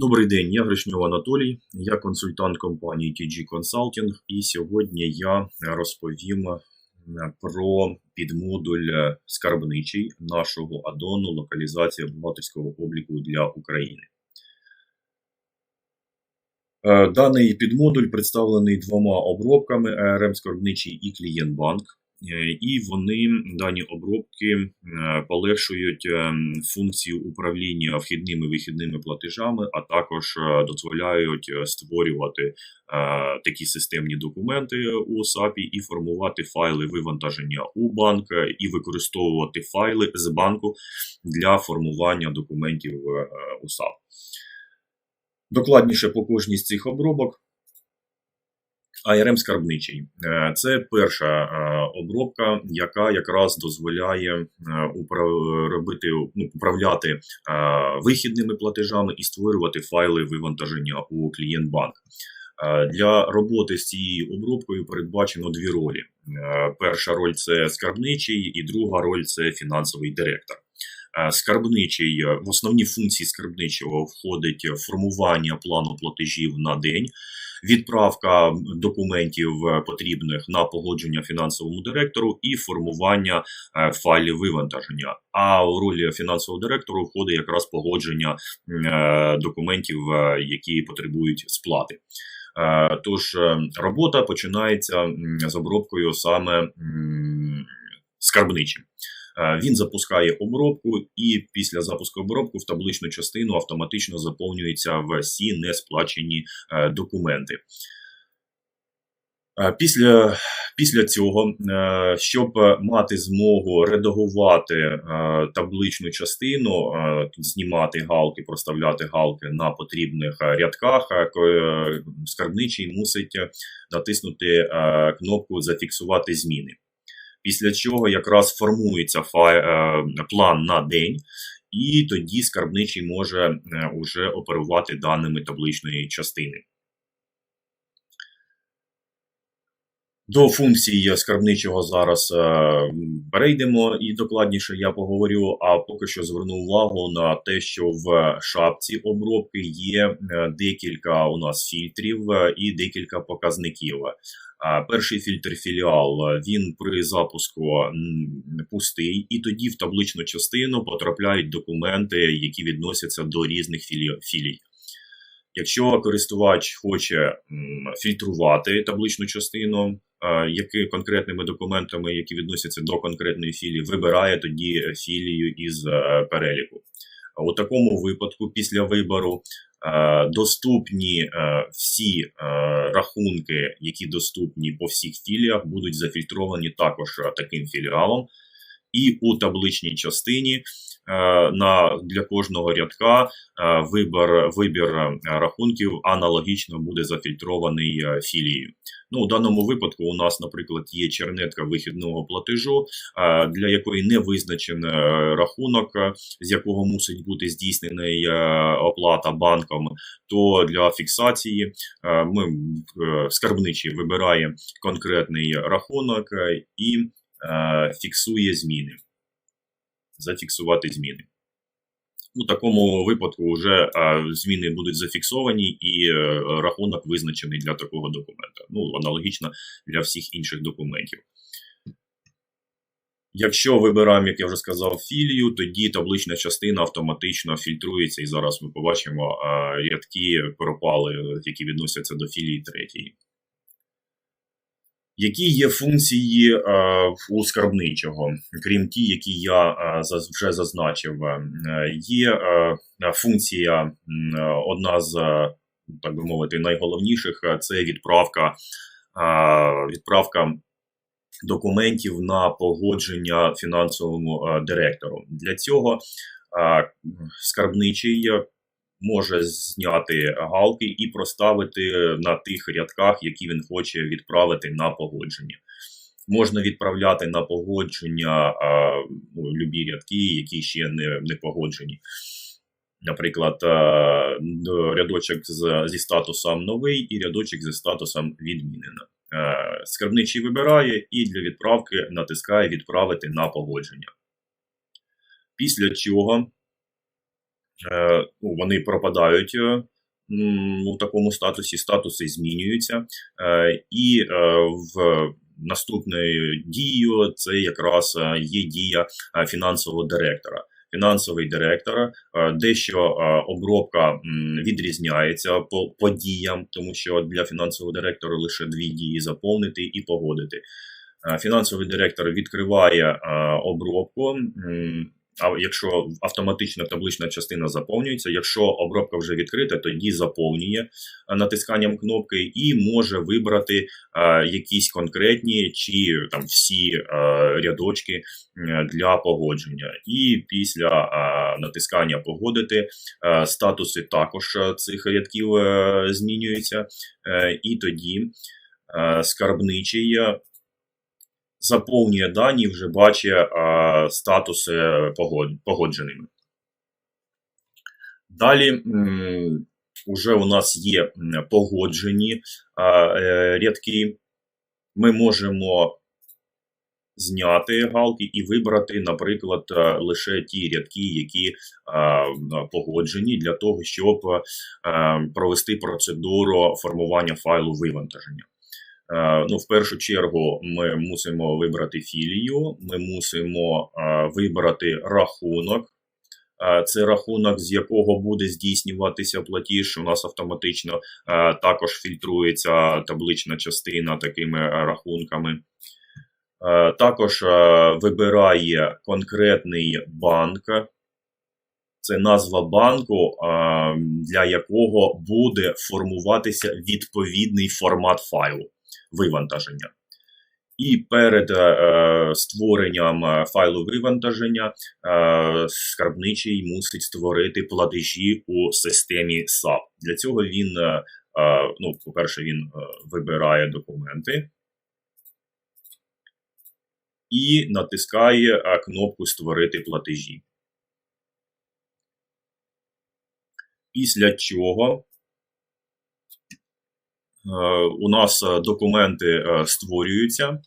Добрий день, я Гришньов Анатолій, я консультант компанії TG Consulting, і сьогодні я розповім е, про підмодуль е, скарбничий нашого адону локалізація бухгалтерського обліку для України. Е, Даний підмодуль представлений двома обробками ARM скарбничий і клієнт-банк. Е, І вони дані обробки е, полегшують е, функцію управління вхідними вихідними платежами, а також дозволяють створювати такі системні документи у SAP і формувати файли вивантаження у банк і використовувати файли з банку для формування документів у SAP. Докладніше по кожній з цих обробок. ARM скарбничий Е, це перша е, обробка, яка якраз дозволяє е, робити, ну, управляти вихідними платежами і створювати файли вивантаження у клієнт-банк. Е, Для роботи з цією обробкою передбачено дві ролі: перша роль це скарбничий, і друга роль це фінансовий директор. Скарбничий в основні функції скарбничого входить формування плану платежів на день, відправка документів е, потрібних на погодження фінансовому директору і формування е, файлів вивантаження. А у ролі фінансового директору входить якраз погодження е, документів, які потребують сплати. Тож робота починається з обробкою саме скарбничим. Е, Він запускає обробку, і після запуску обробки в табличну частину автоматично заповнюються всі несплачені е, документи. Е, Після, після цього, щоб мати змогу редагувати табличну частину, знімати галки, проставляти галки на потрібних рядках, скарбничий мусить натиснути кнопку Зафіксувати зміни. Після чого якраз формується фай, е, план на день, і тоді скарбничий може е, уже оперувати даними табличної частини. До функцій скарбничого зараз е, перейдемо і докладніше я поговорю. А поки що зверну увагу на те, що в шапці обробки є е, декілька у нас фільтрів е, і декілька показників. Перший фільтр філіал він при запуску пустий, і тоді в табличну частину потрапляють документи, які відносяться до різних філі- філій. Якщо користувач хоче фільтрувати табличну частину, е, які конкретними документами, які відносяться до конкретної філії, вибирає тоді філію із е, переліку. У такому випадку, після вибору, е, доступні всі рахунки, які доступні по всіх філіях, будуть зафільтровані також таким філіалом. І у табличній частині на, для кожного рядка е, вибір, вибір е, рахунків аналогічно буде зафільтрований е, філією. Ну, у даному випадку у нас, наприклад, є чернетка вихідного платежу, е, для якої не визначений е, рахунок, е, з якого мусить бути здійснений е, оплата банком. То для фіксації е, ми е, скарбничий вибирає конкретний рахунок е, і е, фіксує зміни. Зафіксувати зміни. У такому випадку вже зміни будуть зафіксовані і е, рахунок визначений для такого документа. Ну, аналогічно для всіх інших документів. Якщо вибираємо, як я вже сказав, філію, тоді таблична частина автоматично фільтрується, і зараз ми побачимо рядки пропали, які відносяться до філії третьої. Які є функції е, у скарбничого, крім ті, які я е, вже зазначив, Е, є е, функція, е, одна з, е, так би мовити, найголовніших е, це відправка, е, відправка документів на погодження фінансовому е, директору. Для цього е, скарбничий е, може зняти галки і проставити на тих рядках, які він хоче відправити на погодження. Можна відправляти на погодження а, ну, любі рядки, які ще не, не погоджені. Наприклад, а, рядочок з, зі статусом новий і рядочок зі статусом відмінено. Е, Скарбничий вибирає і для відправки натискає відправити на погодження. Після чого вони пропадають е, у такому статусі, статуси змінюються, е, і е, в наступною дією це якраз е, є дія е, фінансового директора. Фінансовий директор, е, дещо е, обробка відрізняється по, по діям, тому що для фінансового директора лише дві дії заповнити і погодити. Е, Фінансовий директор відкриває е, обробку. А якщо автоматична таблична частина заповнюється, якщо обробка вже відкрита, тоді заповнює е, натисканням кнопки і може вибрати е, якісь конкретні чи там всі е, рядочки для погодження. І після натискання погодити статуси також цих рядків змінюються, і тоді скарбничий заповнює дані, вже бачить е, статуси погодженими. Далі м, уже у нас є погоджені е, е, рядки. Ми можемо зняти галки і вибрати, наприклад, лише ті рядки, які погоджені для того, щоб провести процедуру формування файлу вивантаження. Е, Ну, в першу чергу, ми мусимо вибрати філію, ми мусимо е, вибрати рахунок. Е, Це рахунок, з якого буде здійснюватися платіж. У нас автоматично також фільтрується таблична частина такими рахунками. Також вибирає конкретний банк. Це назва банку, для якого буде формуватися відповідний формат файлу вивантаження. І перед е, створенням е, файлу вивантаження е, скарбничий мусить створити платежі у системі SAP. Для цього він, е, е, ну, по-перше, він е, вибирає документи і натискає е, кнопку Створити платежі. Після чого е, у нас е, документи е, створюються,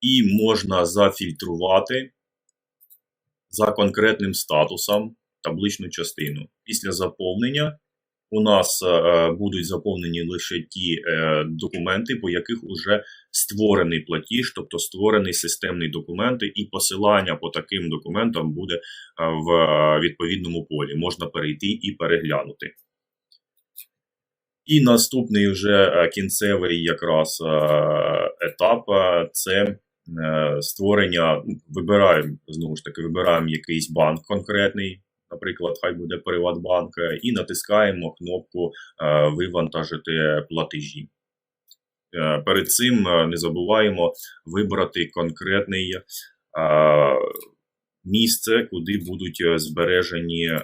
і можна зафільтрувати за конкретним статусом табличну частину. Після заповнення у нас е, будуть заповнені лише ті е, документи, по яких вже створений платіж, тобто створений системний документ, і посилання по таким документам буде е, в е, відповідному полі. Можна перейти і переглянути. І наступний вже е, кінцевий якраз е, етап е, це створення. ну, Вибираємо знову ж таки, вибираємо якийсь банк конкретний, наприклад, хай буде Приватбанк, і натискаємо кнопку Вивантажити платежі. Перед цим не забуваємо вибрати конкретний місце, куди будуть збережені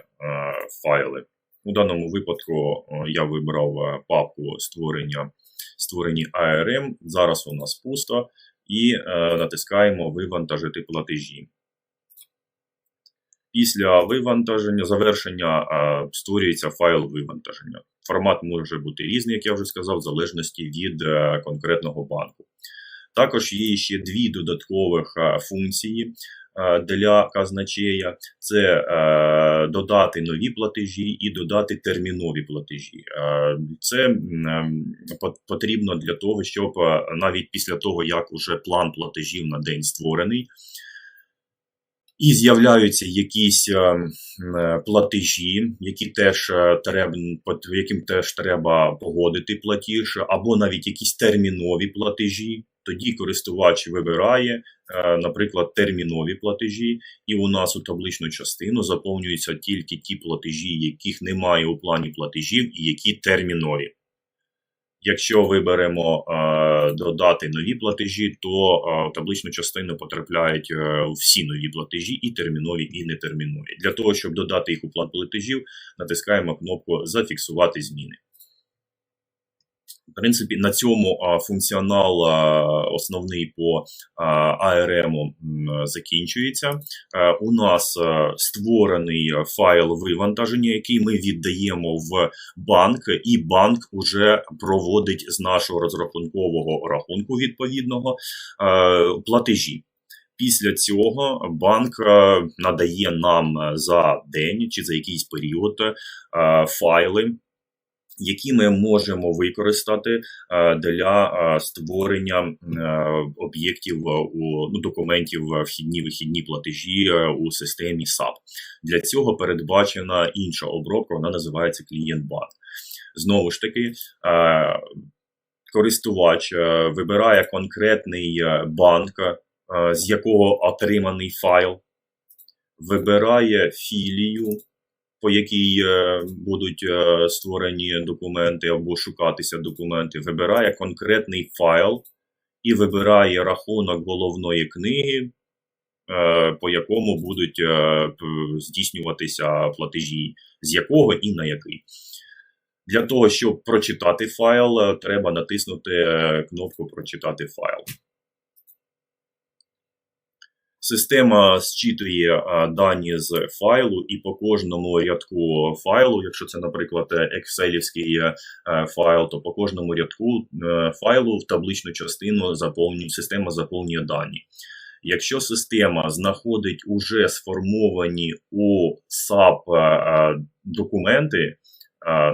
файли. У даному випадку е, я вибрав е, папку створення створені ARM. Зараз у нас пусто, і е, натискаємо Вивантажити платежі. Після вивантаження, завершення створюється файл вивантаження. Формат може бути різний, як я вже сказав, в залежності від конкретного банку. Також є ще дві додаткових функції для казначея: це е, додати нові платежі і додати термінові платежі. Е, Це потрібно для того, щоб е, навіть після того, як уже план платежів на день створений, і з'являються якісь е, е, платежі, які теж е, треба, яким теж треба погодити платіж, або навіть якісь термінові платежі. Тоді користувач вибирає, е, наприклад, термінові платежі, і у нас у табличну частину заповнюються тільки ті платежі, яких немає у плані платежів, і які термінові. Якщо виберемо е, додати нові платежі, то е, в табличну частину потрапляють е, всі нові платежі, і термінові, і нетермінові. Для того, щоб додати їх у план платежів, натискаємо кнопку Зафіксувати зміни. В принципі, на цьому функціонал основний по ARM закінчується. Е, У нас е, створений файл вивантаження, який ми віддаємо в банк, і банк уже проводить з нашого розрахункового рахунку відповідного е, платежі. Після цього банк надає нам за день чи за якийсь період файли, які ми можемо використати е, для е, створення е, об'єктів у ну, документів е, вхідні-вихідні платежі у системі SAP. Для цього передбачена інша обробка, вона називається клієнт банк. Знову ж таки, користувач вибирає конкретний банк, з якого отриманий файл, вибирає філію, по якій е, будуть е, створені документи або шукатися документи, вибирає конкретний файл і вибирає рахунок головної книги, е, по якому будуть здійснюватися платежі, з якого і на який. Для того, щоб прочитати файл, треба натиснути кнопку Прочитати файл. Система зчитує е, дані з файлу, і по кожному рядку файлу, якщо це, наприклад, екселівський е, файл, то по кожному рядку е, файлу в табличну частину заповнює, система заповнює дані. Якщо система знаходить уже сформовані у SAP документи,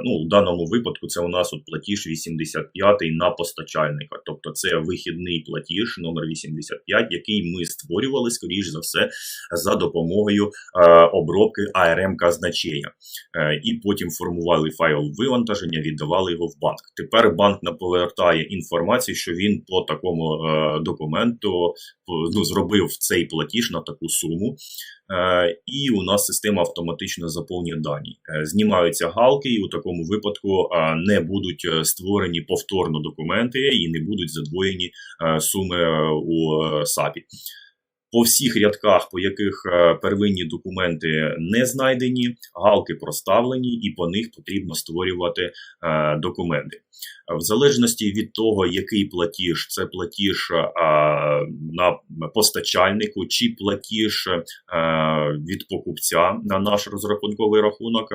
ну, в даному випадку це у нас от платіж 85 на постачальника, тобто це вихідний платіж номер 85, який ми створювали, скоріш за все, за допомогою е, обробки ARM казначея. Е, і потім формували файл вивантаження, віддавали його в банк. Тепер банк повертає інформацію, що він по такому е, документу ну, зробив цей платіж на таку суму. Е, і у нас система автоматично заповнює дані. Е, Знімаються галки, і у такому випадку е, не будуть створені повторно документи і не будуть задвоєні суми у САПі. По всіх рядках, по яких е, первинні документи не знайдені, галки проставлені, і по них потрібно створювати е, документи. В залежності від того, який платіж, це платіж е, на постачальнику, чи платіж від покупця на наш розрахунковий рахунок,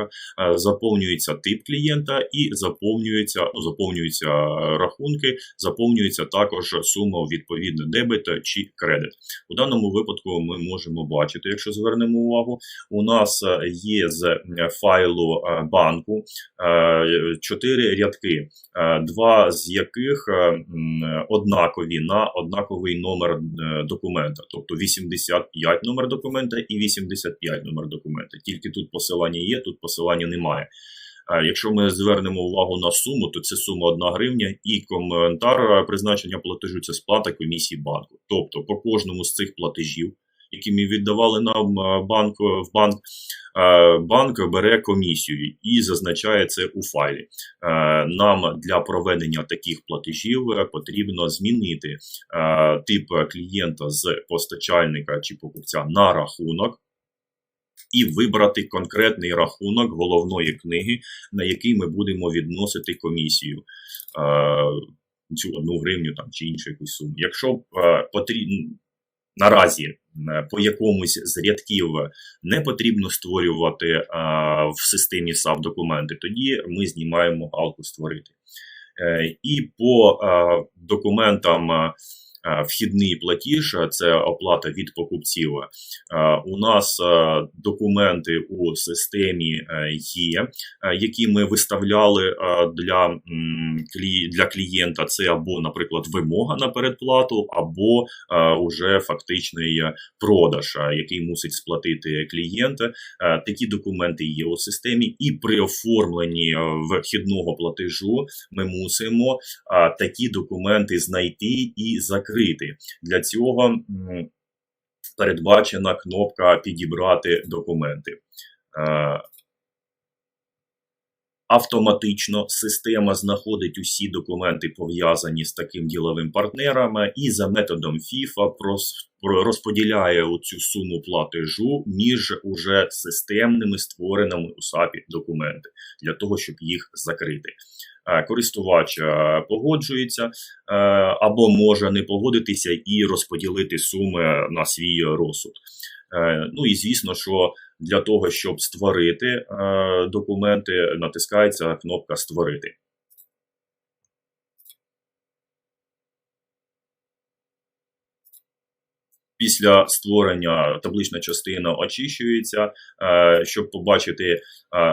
заповнюється тип клієнта і заповнюються е, рахунки, заповнюється також сума відповідно дебет чи кредит. У даному випадку ми можемо бачити, якщо звернемо увагу, у нас е, є з е, файлу е, банку чотири рядки, два з яких однакові на однаковий номер документа, тобто 85 номер документа і 85 номер документа. Тільки тут посилання є, тут посилання немає. Е, Якщо ми звернемо увагу на суму, то це сума 1 гривня і коментар е, призначення платежу це сплата комісії банку. Тобто по кожному з цих платежів, які ми віддавали нам е, банк в банк, банк бере комісію і зазначає це у файлі. Нам для проведення таких платежів потрібно змінити тип клієнта з постачальника чи покупця на рахунок. І вибрати конкретний рахунок головної книги, на який ми будемо відносити комісію, е, цю одну гривню там, чи іншу якусь суму. Якщо е, потрібно наразі по якомусь з рядків не потрібно створювати е, в системі SAP документи, тоді ми знімаємо галку створити. І по документам вхідний платіж, е, це оплата від покупців. Е, У нас е, документи у системі е, є, е, які ми виставляли е, для, для клієнта. Це або, наприклад, вимога на передплату, або е, уже фактичний е, продаж, е, який мусить сплатити клієнт. Е, Такі документи є у системі, і при оформленні е, вхідного платежу ми мусимо такі документи знайти і закрити. Для цього передбачена кнопка Підібрати документи. Автоматично система знаходить усі документи, пов'язані з таким діловим партнером, і за методом FIFA розподіляє цю суму платежу між уже системними створеними у SAP документи для того, щоб їх закрити. Е, Користувач е, погоджується е, або може не погодитися і розподілити суми на свій розсуд. Ну і звісно, що для того, щоб створити е, документи, натискається кнопка Створити. Після створення таблична частина очищується, е, щоб побачити е,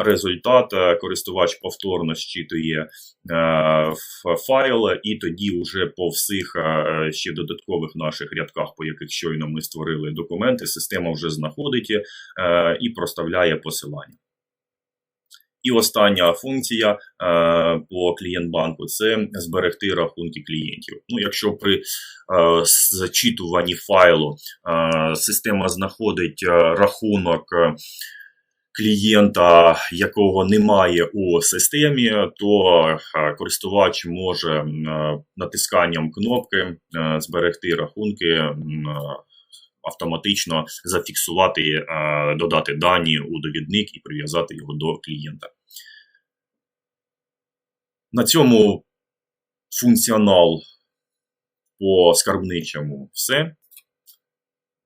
результат. е, Користувач повторно зчитує е, файл, і тоді вже по всіх ще додаткових наших рядках, по яких щойно ми створили документи, система вже знаходить і проставляє посилання. І остання функція е, по клієнт-банку це зберегти рахунки клієнтів. Ну, якщо при е, зачитуванні файлу е, система знаходить рахунок клієнта, якого немає у системі, то користувач може натисканням кнопки зберегти рахунки. Автоматично зафіксувати, е, додати дані у довідник і прив'язати його до клієнта. На цьому функціонал по скарбничому все.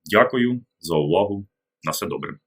Дякую за увагу. На все добре.